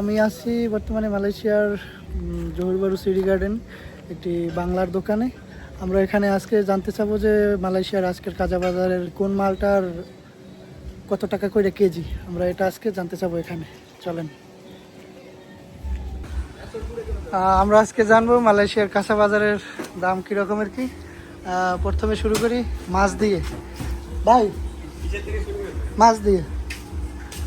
আমি আছি বর্তমানে মালয়েশিয়ার জহুরবারু সিটি গার্ডেন, একটি বাংলার দোকানে। আমরা এখানে আজকে জানতে চাবো যে মালয়েশিয়ার আজকের কাজা বাজারের কোন মালটার কত টাকা করে কেজি। আমরা এটা আজকে জানতে চাবো এখানে। চলেন। আমরা আজকে জানব মালয়েশিয়ার কাঁচা বাজারের দাম কী রকমের কি। প্রথমে শুরু করি মাছ দিয়ে। ভাই, মাছ দিয়ে।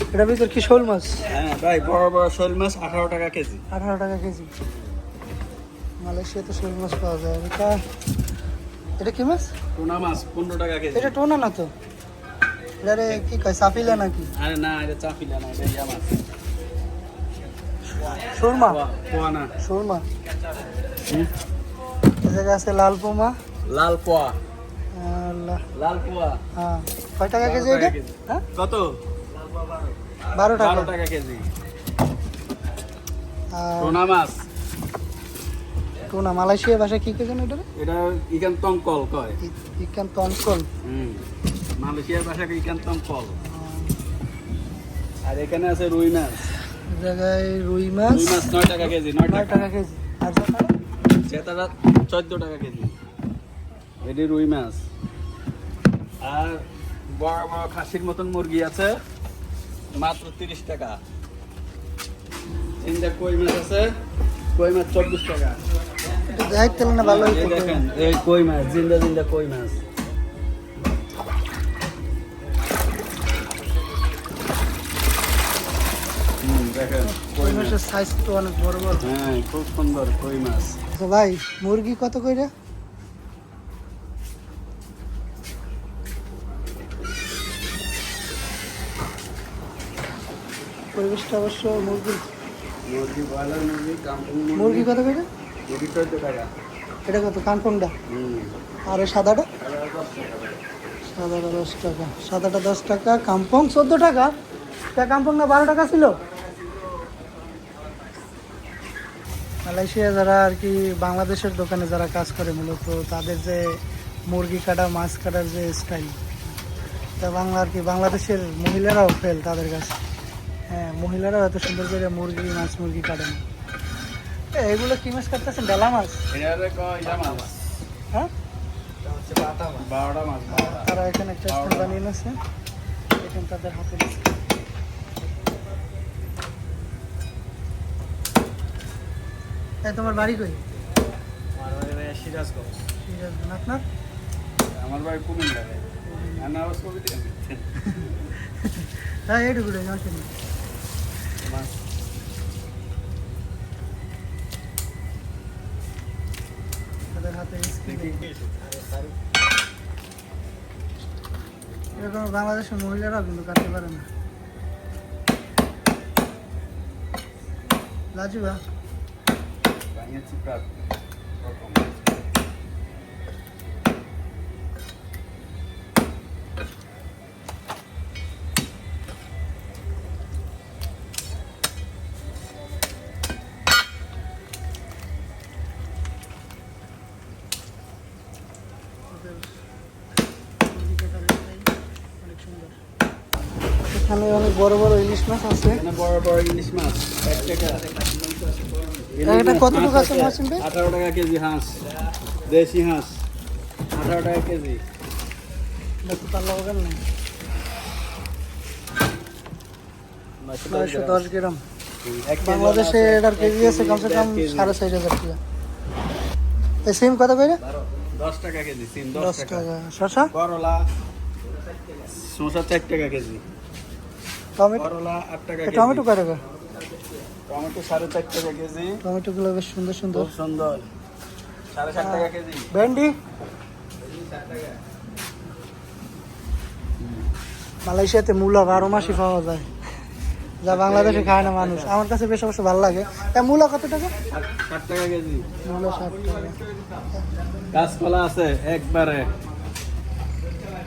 এটা ভিতর কি শোল মাছ? হ্যাঁ ভাই বড় বড় শোল মাছ আঠারো টাকা কেজি। আঠারো টাকা কেজি। মালয়েশিয়াতে শোল মাছ পাওয়া যায়। এটা এটা কি মাছ? টুনা মাছ পনেরো টাকা কেজি। এটা টোনা না তো? এটারে কি কয় সাফিলা নাকি? আরে না এটা চাপিলা না এটা ইয়া মাছ। সুরমা? পোয়া- পোয়া না। সুরমা? এ জায়গায় আছে লাল পোমা। লাল পোয়া। লাল পোয়া। হ্যাঁ। কয় টাকা কেজি এটা। হ্যাঁ? কত? বারো টাকা। বারো টাকা কেজি। আর মাছ। টোনা মালয়েশিয়া ভাষায় কি কে এটা এটা ইকান তংকল কয়। ইকান তনকল হুম মালয়েশিয়ার ভাষাকে ইকান তংকল আর এখানে আছে রুই মাছ। জায়গায় রুই মাছ। রুই মাছ নয় টাকা কেজি নয় টাকা। কেজি। আর? চোদ্দ টাকা কেজি। এটি রুই মাছ। আর বড় বড় খাসির মতন মুরগি আছে। মাত্র তিরিশ টাকা। তিনটা কই মাছ আছে? কই মাছ? চব্বিশ টাকা। দেখতে না ভালো দেখেন এই কই মাছ জিন্দা জিন্দা কই মাছ। হুম, দেখেন কই কই মাছের সাইজ তো অনেক বড় বড়। হ্যাঁ খুব সুন্দর কই মাছ। ভাই মুরগি কত কইরা? পরিবেশটা অবশ্য মুরগি মুরগি ব্রয়লার মুরগি কাম্পং মুরগি। কত কইরা মুরগি চোদ্দ টাকা। এটা কত? হুম। আর ওই সাদাটা। সাদাটা দশ টাকা। সাদাটা দশ টাকা কাম্পং চোদ্দ টাকা। তা কাম্পং না বারো টাকা ছিল? মালয়েশিয়া যারা আর কি বাংলাদেশের দোকানে যারা কাজ করে মূলত তাদের যে মুরগি কাটা মাছ কাটার যে স্টাইল তা বাংলা আর কি বাংলাদেশের মহিলারাও ফেল তাদের কাছে। হ্যাঁ মহিলারাও এত সুন্দর করে মুরগি মাছ মুরগি কাটেন এ, এগুলো কি মাছ কাটতেছেন? ডালা মাছ। হ্যাঁ। তারা এখানে একটা স্থান বানিয়ে নিয়েছে। এখানে তাদের হাতে তোমার বাড়ি কই? সিরাজগঞ্জ, আপনার? আমার বাড়ি কুমিল্লা রে। আনারস কবি দিয়ে হ্যাঁ এইটুকু রে, এরকম বাংলাদেশের মহিলারাও কিন্তু কাটতে পারে না। লাজুবা? এখানে অনেক বড় বড় ইলিশ মাছ আছে। বড় বড় ইলিশ মাছ এক টাকা। এটা কত টাকা আছে টাকা কেজি হাঁস দেশি হাঁস আঠারো টাকা কেজি। নয়শো দশ গ্রাম। বাংলাদেশে এটার কেজি আছে কমসে কম সাড়ে চার হাজার টাকা। এই সিম কত করে? দশ টাকা কেজি সিম দশ টাকা। শশা করলা শসা চার টাকা কেজি। টমেটো টমেটো কয় টাকা? টমেটো সাড়ে চার টাকা কেজি। টমেটোগুলো বেশ সুন্দর সুন্দর। সুন্দর। সাড়ে সাত টাকা কেজি। ভেন্ডি? মালয়েশিয়াতে মূলা বারো মাসই পাওয়া যায়। যা বাংলাদেশে খায় না মানুষ। আমার কাছে বেশ অবশ্য ভালো লাগে। তা মূলা কত টাকা? ষাট টাকা কেজি। মূলা ষাট টাকা। কাঁচকলা আছে একবারে।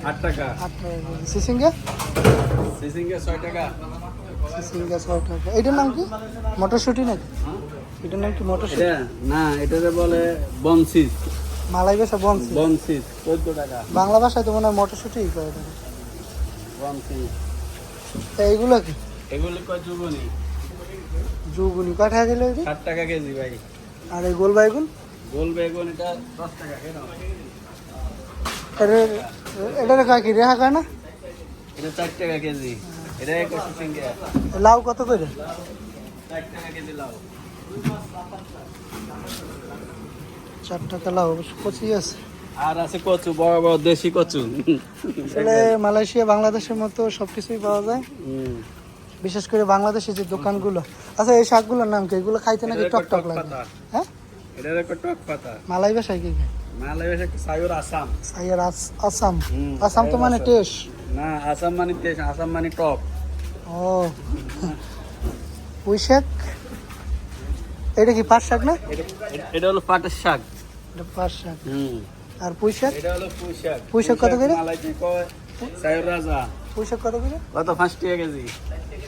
আট টাকা। টাকা সিসিঙ্গা? সিসিঙ্গে ছয় টাকা। সিসিঙ্গা ছয় টাকা। এটার নাম কি? মটরশুঁটি নাকি? এটার নাম কি মটরশুঁটি? এটা না এটাতে বলে বনসিস মালাই বেশা বনসি বনসিস চোদ্দ টাকা। বাংলা ভাষায় তো মনে হয় মটরশুঁটি করে থাকে বনসিস তা এইগুলো কি? এগুলো কয় যুবনি যৌবনি কয় টাকা কিলো ষাট টাকা কেজি ভাই। আর এই গোল বাইগুন গোল বেগুন এটা দশ টাকা কেন এটা এটা কয় কি রেহা কয় না? এটা চার টাকা কেজি। এটা লাউ কত করে? চার টাকা লাউ। কচি আছে। আর আছে কচু বড় বড় দেশি কচু। আসলে মালয়েশিয়া বাংলাদেশের মতো সব কিছুই পাওয়া যায়। বিশেষ করে বাংলাদেশের যে দোকানগুলো। আচ্ছা এই শাকগুলোর নাম কি? এগুলো খাইতে নাকি এটা টক টক লাগে? হ্যাঁ? একটা টক পাতা। মালাই বাসায় কি খায়? সায়ুর আসাম? সাইয়ার আসাম। আসাম তো মানে আসাম। না আসাম মানে আসাম মানে টক ও। পুঁই শাক? এটা কি পাট শাক না? এটা হলো পাটের শাক। এটা পাট শাক। হুম। আর পুঁই শাক? এটা হলো পুঁই শাক। পুঁই শাক কত করে? মালাইতে কয়? সায়ুর রাজা। পুঁই শাক কত করে? কত? পাঁচ টাকা কেজি।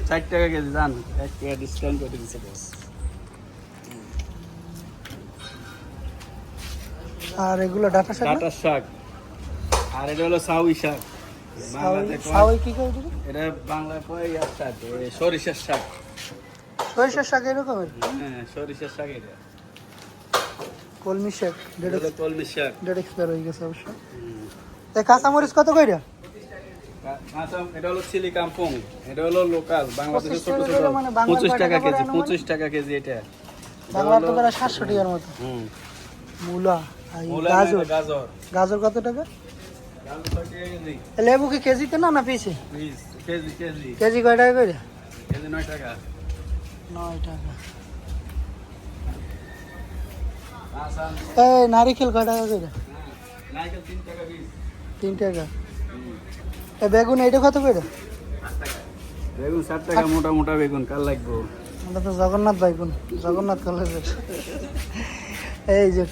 ষাট টাকা কেজি জান। এক টাকা ডিসকাউন্ট করে দিচ্ছে বস আর এগুলো ডাটা শাক না? ডাটার শাক। আর এটা হলো সাউই শাক। সাউই- কি কয়? এটা বাংলা কয় ইয়ার শাক? সরিষার শাক। সরিষার শাক হ্যাঁ সরিষার শাক এটা। কলমি শাক কলমি শাক। ডেট এক্সপায়ার হয়ে গেছে অবশ্য। এই কাঁচামরিচ কত কইরা? এটা হলো চিলি কাম্পং। এটা হলো লোকাল বাংলাদেশের পঁচিশ ছোট টাকা ছোট। মানে পঁচিশ টাকা কেজি পঁচিশ টাকা কেজি এটা। এটা তো প্রায় সাতশো টাকার মতো। মূলা। গাজর। গাজর। গাজর কত টাকা? কেজি লেবু কি কেজিতে না না পিছে পিস কেজি কেজি। কেজি কয় টাকা করে কেজি নয় টাকা। নয় টাকা। এই নারিকেল কয় টাকা করে হ্যাঁ নারকেল তিন টাকা এ বেগুন এইটা কত করে বেগুন ষাট টাকা মোটা মোটা বেগুন কাল লাগবো? আমরা তো জগন্নাথ বাইগুন জগন্নাথ কলেজের। এই যে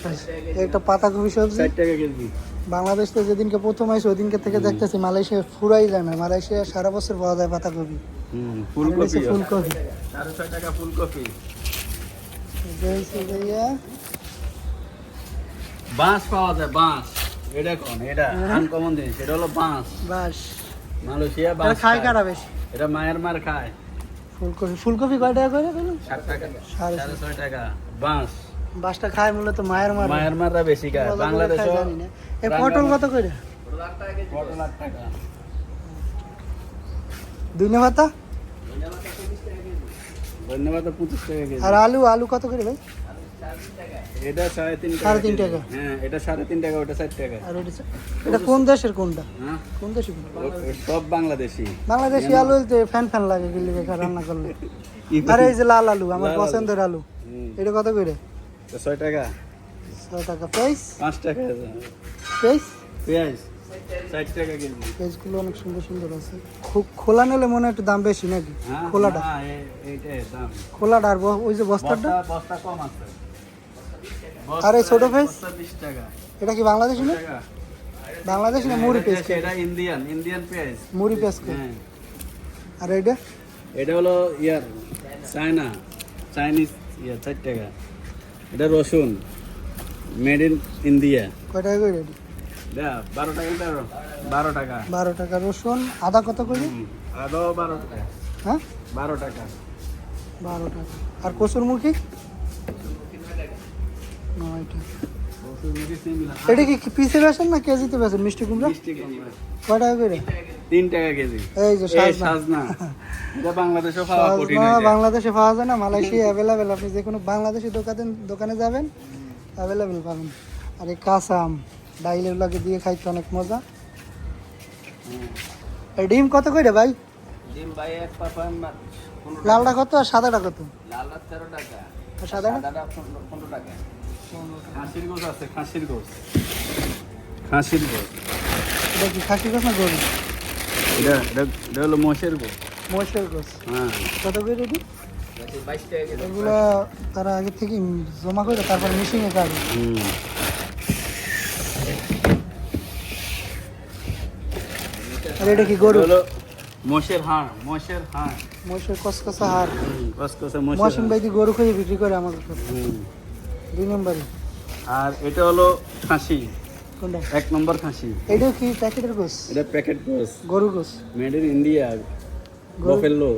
একটা পাতাকপি সবজি। টাকা কেজি। বাংলাদেশ তো যেদিনকে প্রথম আইসি ওদিনকে থেকে দেখতেছি মালয়েশিয়া ফুরাই যায় না। মালয়েশিয়া সারা বছর পাওয়া যায় পাতাকপি ফুলকপি ফুলকপি। টাকা ফুলকপি। বাঁশ পাওয়া যায় বাঁশ। এটা কোন? এটা হ্যাঁ। আনকমন জিনিস। এটা হলো বাঁশ। মালয়েশিয়া বাঁশ খায়। কারা বেশি? এটা মায়ের মার খায়। ফুলকপি। ফুলকপি কয় টাকা করে টাকা। সাড়ে ছয় টাকা। বাঁশ। বাসটা খায় মূলত মায়ের মার। মায়ের মাররা বেশি খায়। বাংলাদেশে এই পটল কত করে? পটল আট টাকা দুইনে ধন্যবাদ পঁচিশ টাকা কেজি। আর আলু আলু কত করে ভাই? এটা সাড়ে তিন সাড়ে তিন টাকা। হ্যাঁ এটা সাড়ে তিন টাকা ওটা ষাট টাকা। আর এটা এটা কোন দেশের কোনটা? হ্যাঁ? কোন দেশের সব বাংলাদেশি। বাংলাদেশি আলু হইতে ফ্যান ফ্যান লাগে গিলি রান্না করলে। আর এই যে লাল আলু আমার পছন্দের আলু। এটা কত করে? ছয় টাকা। ছয় টাকা প্রাইস পাঁচ টাকা। প্রাইস পেঁয়াজ। ষাট টাকা কেজি। অনেক সুন্দর সুন্দর আছে। খুব খোলা নিলে মনে হয় একটু দাম বেশি নাকি? হ্যাঁ খোলাটা? হ্যাঁ, খোলাটা আর ওই যে বস্তাটা? বস্তা বস্তা কম আছে। আর ছোট বিশ টাকা। এটা কি বাংলাদেশি না? বাংলাদেশি না মুড়ি পেস্ট এটা ইন্ডিয়ান ইন্ডিয়ান পেঁয়াজ। মুড়ি পেস্ট হ্যাঁ। আর এইটা? এটা হলো ইয়ার চায়না চাইনিজ ইয়া চার টাকা। এটা রসুন। মেড ইন ইন্ডিয়া কয় টাকা করে? দা বারো টাকা বারো টাকা। বারো টাকা রসুন। আদা কত করে? আদাও বারো টাকা। হ্যাঁ? বারো টাকা। বারো টাকা। আর কসুরমুখী নয় টাকা। এটা কি পিসে বেছেন না কেজিতে কুমড়া? মিষ্টি কুমড়া। কয় টাকা করে? তিন টাকা কেজি। এই যে সাজনা। সাজনা। বাংলাদেশে খাওয়া কঠিন সাজনা যায়। বাংলাদেশে পাওয়া যায় না মালয়েশিয়া অ্যাভেলেবেল আপনি যে কোনো বাংলাদেশি দোকানে দোকানে যাবেন অ্যাভেলেবেল পাবেন। আর এই কাঁচা আম ডাইলের লাগে দিয়ে খাইতে অনেক মজা। ডিম কত করে ভাই? ডিম ভাই এক পাপা মা- পনেরো টাকা। লালটা কত আর সাদাটা কত? লাল তেরো টাকা। আর সাদাটা? সাদাটা পনেরো পনেরো টাকা। খাসির গোস আছে খাসির খাসির গোস এটা কি খাসি গোছ না গরু এটা এটা এটা হলো মোষের গোস হ্যাঁ। কত করে এগুলো তারা আগে থেকে জমা করে তারপর মেশিনে হুম। আর এটা কি গরু? হলো মোষের হাড় মোষের হাড়। মহিষের কসকসা কসকসে হাড়। ভাই দি গরু খেয়ে বিক্রি করে দুই নম্বরে আর এটা হলো খাসি। কোনটা? এক নম্বর খাসি। এটাও কি প্যাকেটের গোছ এটা প্যাকেট গোস গরু গোছ made in India buffalo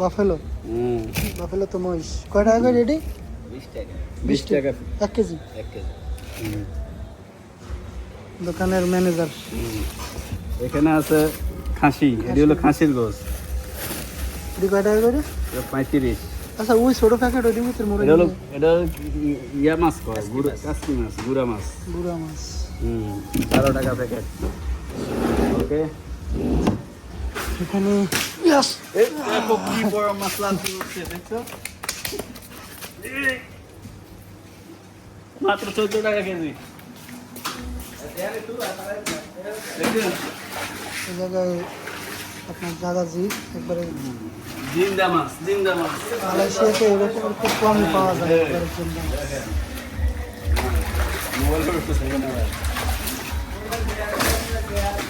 buffalo hmm. Buffalo তো মহিষ। কয় টাকা করে রেডি? বিশ টাকা। বিশ বিশ টাকা। এক কেজি? এক কেজি। দোকানের ম্যানেজার। এখানে আছে খাসি। এটি হলো খাসির গোস এটি কয় টাকা করে? পঁয়ত্রিশ। আচ্ছা ওই ছোট প্যাকেট ওই ভিতরে মরে এটা হলো গেছে। এটা হলো ইয়া মাছ কয় গুড়া কাসকি মাছ গুড়া মাছ বুড়া মাছ হুম বারো টাকা প্যাকেট ওকে এখানে Yes! এই দেখো কি বড় মশলা হচ্ছে দেখছ এই, মাত্র চোদ্দ টাকা কেজি দেখছেন? এই জায়গায় আপনার দাদাজি একবারে জিন্দা মাছ জিন্দা মাছ। মালয়েশিয়াতে এরকম খুব কম পাওয়া যায় একবারে একটু সেখানে আবার।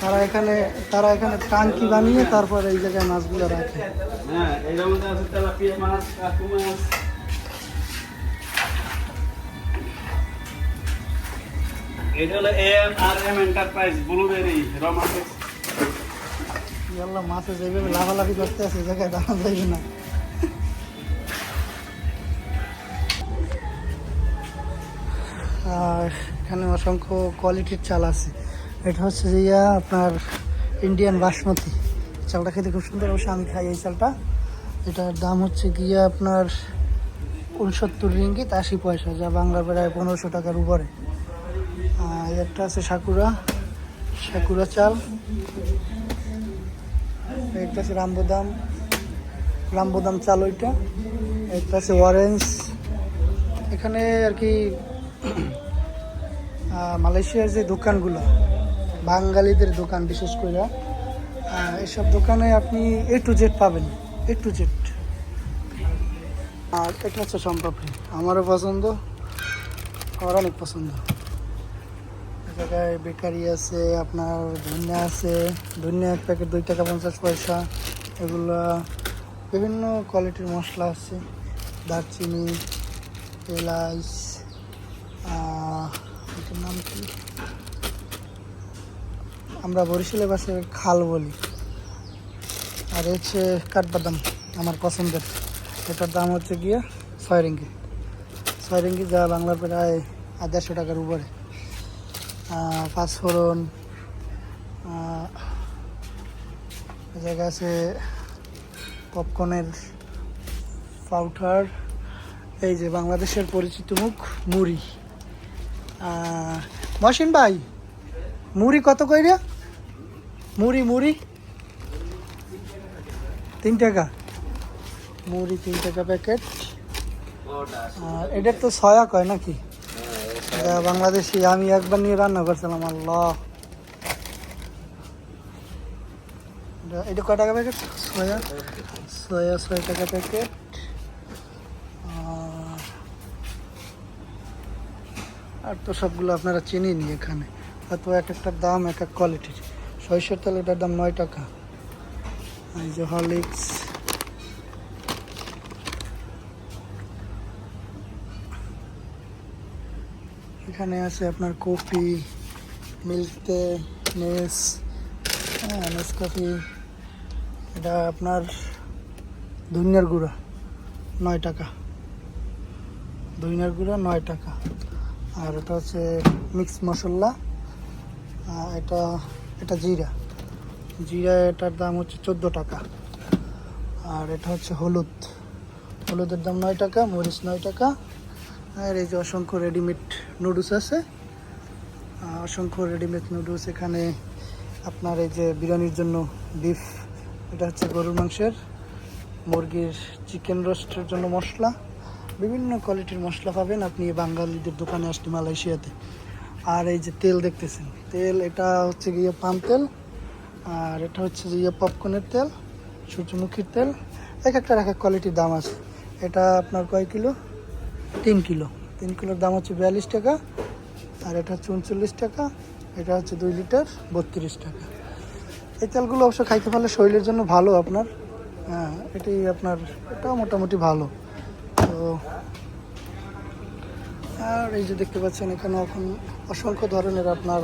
তারা এখানে তারা এখানে টাঙ্কি বানিয়ে তারপর এই জায়গায় মাছগুলো রাখে। হ্যাঁ মধ্যে আছে তেলাপিয়া মাছ কাকু মাছ। এটা হলো M R M enterprise blueberry romantic লাফালাফি করতে জায়গায় না। আর এখানে অসংখ্য কোয়ালিটির চাল আছে। এটা হচ্ছে যে ইয়া, আপনার ইন্ডিয়ান বাসমতি। চালটা খেতে খুব সুন্দর অবশ্যই আমি খাই এই চালটা। এটার দাম হচ্ছে গিয়া আপনার উনসত্তর রিঙ্গিত আশি পয়সা, যা বাংলা প্রায় পনেরোশো টাকার উপরে। আর একটা আছে সাকুরা সাকুরা চাল। একটা আছে রামবোদাম। রামবোদাম চাল ওইটা একটা আছে অরেঞ্জ এখানে আর কি মালয়েশিয়ার যে দোকানগুলো, বাঙালিদের দোকান বিশেষ করে এসব দোকানে আপনি এ টু জেড পাবেন এ টু জেড আর এটা হচ্ছে সম্পাপড়ি আমারও পছন্দ, আমার অনেক পছন্দ। জায়গায় বেকারি আছে, আপনার ধনিয়া আছে, ধনিয়া এক প্যাকেট দুই টাকা পঞ্চাশ পয়সা, এগুলা বিভিন্ন কোয়ালিটির মশলা আছে। দারচিনি এলাচ এটার নাম কি? আমরা বরিশালের পাশে খাল বলি। আর হচ্ছে কাঠবাদাম, আমার পছন্দের। এটার দাম হচ্ছে গিয়ে ছয় রিঙ্গি। ছয় রিঙ্গি যা বাংলার প্রায় দেড়শো টাকার উপরে। পাঁচফোড়ন জায়গা আছে পপকর্নের পাউডার এই যে বাংলাদেশের পরিচিত মুখ মুড়ি। আহ, মহসিন ভাই মুড়ি কত কইরে? মুড়ি মুড়ি? তিন টাকা। মুড়ি তিন টাকা প্যাকেট। এটার তো সয়া কয় নাকি? বাংলাদেশি, আমি একবার নিয়ে রান্না করছিলাম, আল্লাহ। এটা- কয় টাকা প্যাকেট ছয়া ছয়া ছয় টাকা প্যাকেট আর- তো সবগুলো আপনারা চিনিনি এখানে। হয়তো এক একটার দাম, এক এক কোয়ালিটির সরিষার তেল এটার দাম নয় টাকা। এই যে হরলিক্স। এখানে আছে আপনার কফি মিল্কতে নেস হ্যাঁ নেসকফি এটা আপনার ধনিয়ার গুঁড়া, নয় টাকা। ধনিয়ার গুঁড়া, নয় টাকা। আর এটা হচ্ছে মিক্স মশলা এটা এটা জিরা। জিরা এটার দাম হচ্ছে চোদ্দ টাকা। আর এটা হচ্ছে হলুদ। হলুদের দাম নয় টাকা, মরিচ নয় টাকা। আর এই যে অসংখ্য রেডিমেড নুডলস আছে। অসংখ্য রেডিমেড নুডলস এখানে। আপনার এই যে বিরিয়ানির জন্য বিফ এটা হচ্ছে গরুর মাংসের। মুরগির চিকেন রোস্টের জন্য মশলা। বিভিন্ন কোয়ালিটির মশলা পাবেন আপনি বাঙালিদের দোকানে আসলে মালয়েশিয়াতে। আর এই যে তেল দেখতেছেন, তেল এটা হচ্ছে গিয়ে পাম তেল, আর এটা হচ্ছে গিয়ে পপকর্নের তেল, সূর্যমুখীর তেল। এক একটা এক এক কোয়ালিটির দাম আছে। এটা আপনার কয় কিলো? তিন কিলো। তিন কিলোর দাম হচ্ছে বিয়াল্লিশ টাকা, আর এটা হচ্ছে উনচল্লিশ টাকা, এটা হচ্ছে দুই লিটার বত্রিশ টাকা। এই তেলগুলো অবশ্য খাইতে পারলে শরীরের জন্য ভালো আপনার হ্যাঁ এটাই আপনার, এটাও মোটামুটি ভালো। তো, আর এই যে দেখতে পাচ্ছেন এখানে এখন অসংখ্য ধরনের আপনার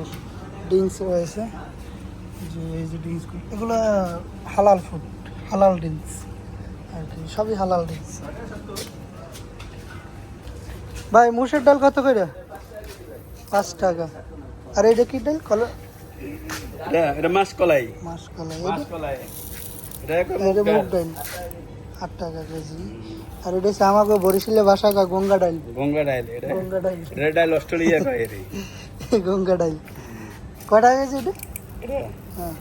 ড্রিঙ্কস রয়েছে। যে এই যে ড্রিঙ্কস এগুলো হালাল ফুড হালাল ড্রিঙ্কস, আর কি, সবই হালাল ড্রিঙ্কস। ভাই মুসের ডাল কত করে? পাঁচ টাকা। আর এটা কি ডাল? কলা? এটা মাছ কলাই। মাছ কলাই এটা? মুগ মুগ ডাল। ডাল। আট টাকা কেজি। আর এটা হচ্ছে আমাকে বরিশালে বাসা কা গঙ্গা ডাল। গঙ্গা ডাইল এটা? গঙ্গা ডাল। এটা ডাইল অস্ট্রেলিয়া কয় এর গঙ্গা ডাল। কটা কেজি এটা? এটা? হ্যাঁ।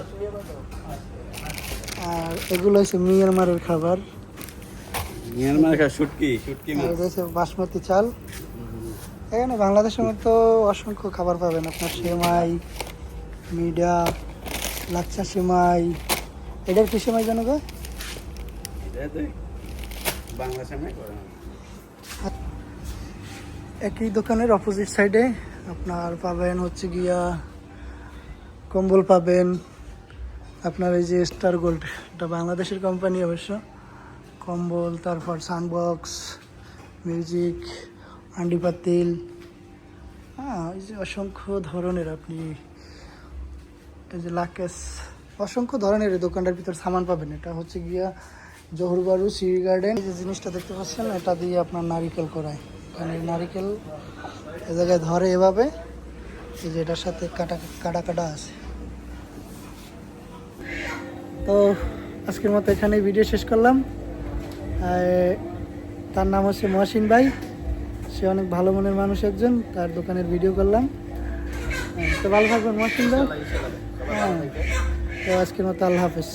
অস্ট্রেলিয়া আর এগুলো হচ্ছে মিয়ানমারের খাবার। মিয়ানমার শুটকি শুটকি আর মাছ বাসমতি চাল। এখানে বাংলাদেশের মতো অসংখ্য খাবার পাবেন আপনার সেমাই মিডা লাচ্চা সেমাই। এটার কি সেমাই জানো গো? বাংলা করে একই দোকানের অপোজিট সাইডে আপনার পাবেন হচ্ছে গিয়া কম্বল পাবেন। আপনার এই যে স্টার গোল্ড এটা বাংলাদেশের কোম্পানি অবশ্য। কম্বল, তারপর সানবক্স মিউজিক হান্ডি পাতিল। হ্যাঁ এই যে অসংখ্য ধরনের আপনি, এই যে লাকেস, অসংখ্য ধরনের এই দোকানটার ভিতর সামান পাবেন। এটা হচ্ছে গিয়া জহরবারু সিঁড়ি গার্ডেন। এই যে জিনিসটা দেখতে পাচ্ছেন, এটা দিয়ে আপনার নারিকেল করায়। এখানে নারিকেল এ জায়গায় ধরে এভাবে, এই যে এটার সাথে কাটা কাটা কাটা আছে। তো আজকের মতো এখানে ভিডিও শেষ করলাম। তার নাম হচ্ছে মহসিন ভাই। সে অনেক ভালো মনের মানুষ একজন তার দোকানের ভিডিও করলাম। হ্যাঁ, তো ভালো থাকবেন মহসিন ভাই। হ্যাঁ তো আজকের মতো আল্লাহ হাফেজ।